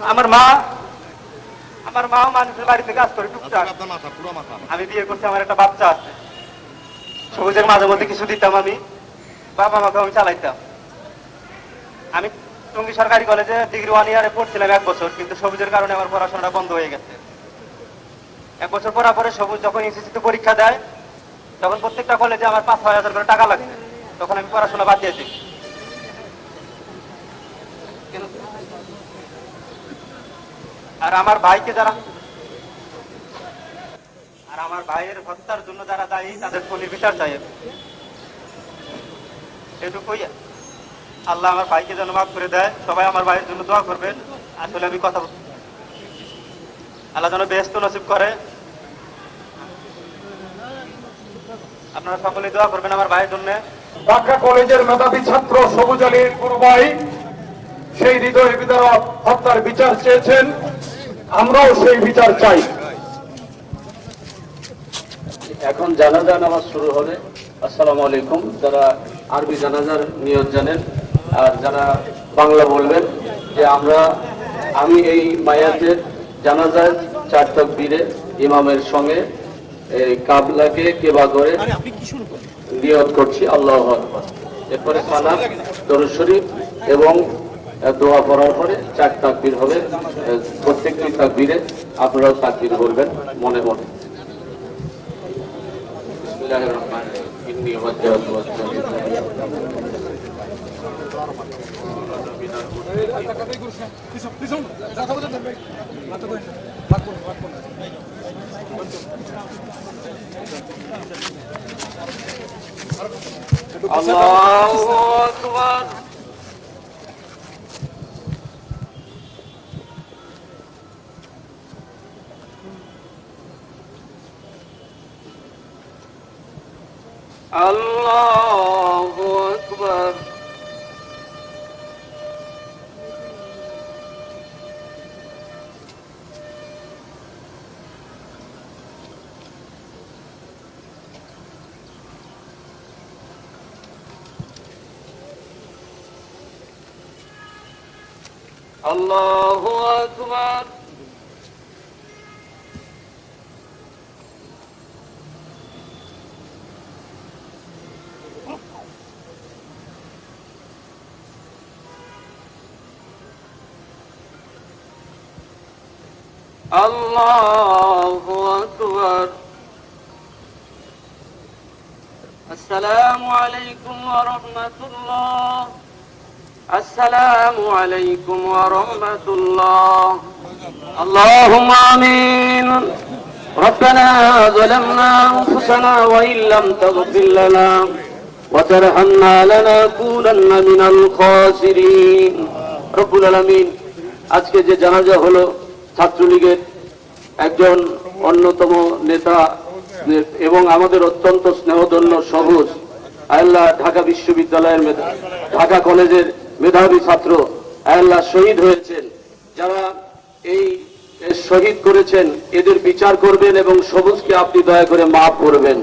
আমার মা আমার মাও মানুষের বাড়িতে কাজ করে টুকটাক। পুরো আমি বিয়ে করছি আমার একটা বাচ্চা আছে। সবুজের মাঝে মধ্যে কিছু দিতাম আমি। বাবা মাকে আমি চালাইতাম। আমি টঙ্গী সরকারি কলেজে ডিগ্রি ওয়ান ইয়ারে পড়ছিলাম এক বছর কিন্তু সবুজের কারণে আমার পড়াশোনাটা বন্ধ হয়ে গেছে। এক বছর পড়ার পরে সবুজ যখন এসএসসিতে পরীক্ষা দেয় তখন প্রত্যেকটা কলেজে আমার পাঁচ ছয় হাজার করে টাকা লাগছে। তখন আমি পড়াশোনা বাদ দিয়েছি কিন্তু- আর আমার ভাইকে যারা আর আমার ভাইয়ের হত্যার জন্য যারা দায়ী, তাদের খুনির বিচার চাই এটুকুই। আল্লাহ আমার ভাইকে যেন মাফ করে দেয়। সবাই আমার ভাইয়ের জন্য দোয়া করবেন। আসলে আমি কথা আল্লাহ যেন ব্যস্ত নসিব করে। আপনারা সকলে দোয়া করবেন আমার ভাইয়ের জন্য। ঢাকা কলেজের মেধাবী ছাত্র সবুজ আলীর গুরুভাই সেই হৃদয় বিদারক হত্যার বিচার চেয়েছেন। আমরাও সেই বিচার চাই। এখন জানাজা নামাজ শুরু হবে আসসালামু আলাইকুম। যারা আরবি জানাজার নিয়ত জানেন আর যারা বাংলা বলবেন যে আমরা আমি এই মায়াতের জানাজার চার তকবীরে ইমামের সঙ্গে এই কাবলাকে কেবা করে নিয়ত করছি আল্লাহ এরপরে খানা দরুদ শরীফ এবং দোয়া করার পরে চার তাকবির হবে। প্রত্যেকটি তাকবিরে আপনারাও তাকবির বলবেন মনে মনে। আল্লাহ আকবার। الله أكبر. الله أكبر. الله أكبر الله أكبر السلام عليكم ورحمة الله السلام عليكم ورحمة الله اللهم آمين ربنا ظلمنا أنفسنا وإن لم تغفر لنا وترحمنا لنكونن من الخاسرين رب العالمين আজকে যে জানাজা হলো ছাত্রলীগের একজন অন্যতম নেতা এবং আমাদের অত্যন্ত স্নেহধন্য সবুজ আল্লাহ ঢাকা বিশ্ববিদ্যালয়ের মেধা- ঢাকা কলেজের মেধাবী ছাত্র আল্লাহ শহীদ হয়েছেন, যারা এই শহীদ করেছেন, এদের বিচার করবেন এবং সবুজকে আপনি দয়া করে মাফ করবেন।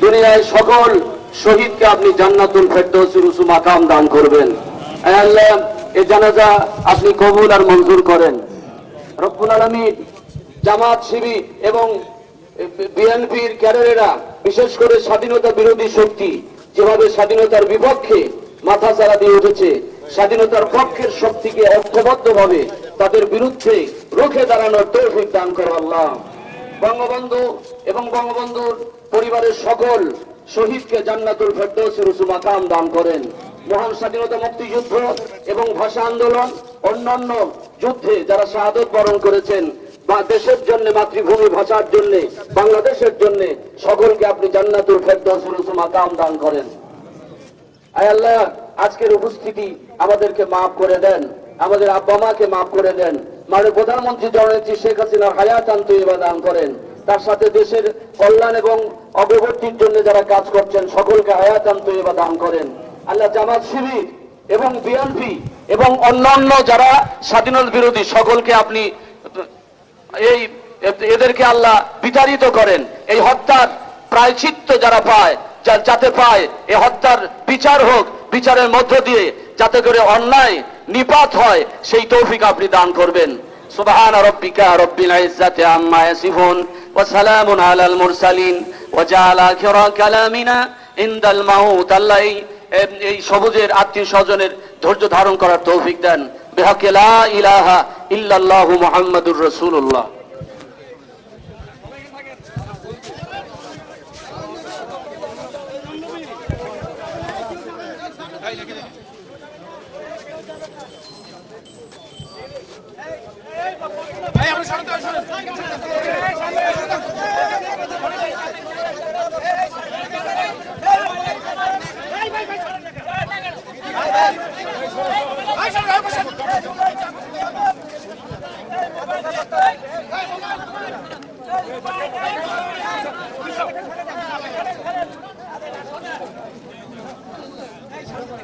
দুনিয়ায় সকল শহীদকে আপনি জান্নাতুল ফেরদৌসির উসু মাকাম দান করবেন। আয় আল্লাহ এ জানাজা আপনি কবুল আর মঞ্জুর করেন। রব্বুল আলমীর জামাত শিবির এবং বিএনপির ক্যাডারেরা, বিশেষ করে স্বাধীনতা বিরোধী শক্তি যেভাবে স্বাধীনতার বিপক্ষে মাথা চারা দিয়ে উঠেছে, স্বাধীনতার পক্ষের শক্তিকে ঐক্যবদ্ধভাবে তাদের বিরুদ্ধে রুখে দাঁড়ানোর তৌফিক দান করো আল্লাহ। বঙ্গবন্ধু এবং বঙ্গবন্ধুর পরিবারের সকল শহীদকে জান্নাতুল ফেরদৌসের উসু মাকাম দান করেন। মহান স্বাধীনতা মুক্তিযুদ্ধ এবং ভাষা আন্দোলন অন্যান্য যুদ্ধে যারা শাহাদত বরণ করেছেন বা দেশের জন্য, মাতৃভূমি ভাষার জন্য, বাংলাদেশের জন্য, সকলকে আপনি জান্নাতুল ফেরদৌসের মাকাম দান করেন। আল্লাহ, আজকের উপস্থিতি আমাদেরকে মাফ করে দেন, আমাদের আব্বা মাকে মাফ করে দেন, মাননীয় প্রধানমন্ত্রী জননেত্রী শেখ হাসিনার হায়াত আন্তরিবা দান করেন, তার সাথে দেশের কল্যাণ এবং অগ্রগতির জন্য যারা কাজ করছেন, সকলকে হায়াত আন্তরিবা দান করেন। আল্লাহ জামাত শিবির এবং বিএনপি এবং অন্যান্য যারা স্বাধীনতা বিরোধী, সকলকে আপনি, এই, এদেরকে আল্লাহ বিতাড়িত করেন। এই হত্যার প্রায়চিত্ত যারা পায় যাতে পায় এই হত্যার বিচার হোক, বিচারের মধ্য দিয়ে যাতে করে অন্যায় নিপাত হয়, সেই তৌফিক আপনি দান করবেন। সুবহান রব্বিকা রব্বিল ইজ্জাতি আম্মা ইয়াসিফুন, ওয়া সালামুন আলাল মুরসালিন, ওয়া জাআলা আখিরা কালামিনা ইনদাল মাউত এই সবুজের আত্মীয় স্বজনের ধৈর্য ধারণ করার তৌফিক দেন বিহাকে লা ইলাহা ইল্লাল্লাহু মুহাম্মাদুর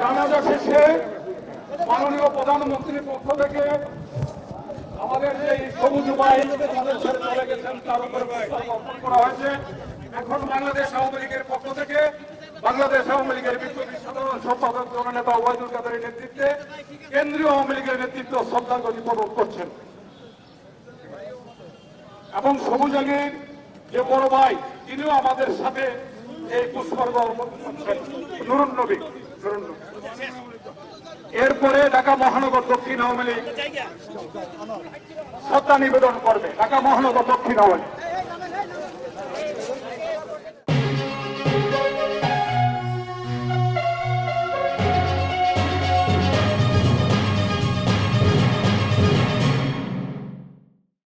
জানাজা শেষে মাননীয় প্রধানমন্ত্রীর পক্ষ থেকে আমাদের যে সবুজ বাহিনী চলে গেছেন, তার উপরে অর্পণ করা হয়েছে। এখন বাংলাদেশ আওয়ামী লীগের পক্ষ থেকে বাংলাদেশ আওয়ামী লীগের বিপ্লবী সাধারণ সম্পাদক জননেতা ওবায়দুল কাদের নেতৃত্বে কেন্দ্রীয় আওয়ামী লীগের নেতৃত্ব শ্রদ্ধাঞ্জলি প্রদান করছেন। এবং সবুজ আলীর যে বড় ভাই, তিনিও আমাদের সাথে এই করছেন নুরুন নবী, নুরুন। এরপরে ঢাকা মহানগর দক্ষিণ আওয়ামী লীগ শ্রদ্ধা নিবেদন করবে, ঢাকা মহানগর দক্ষিণ আওয়ামী লীগ।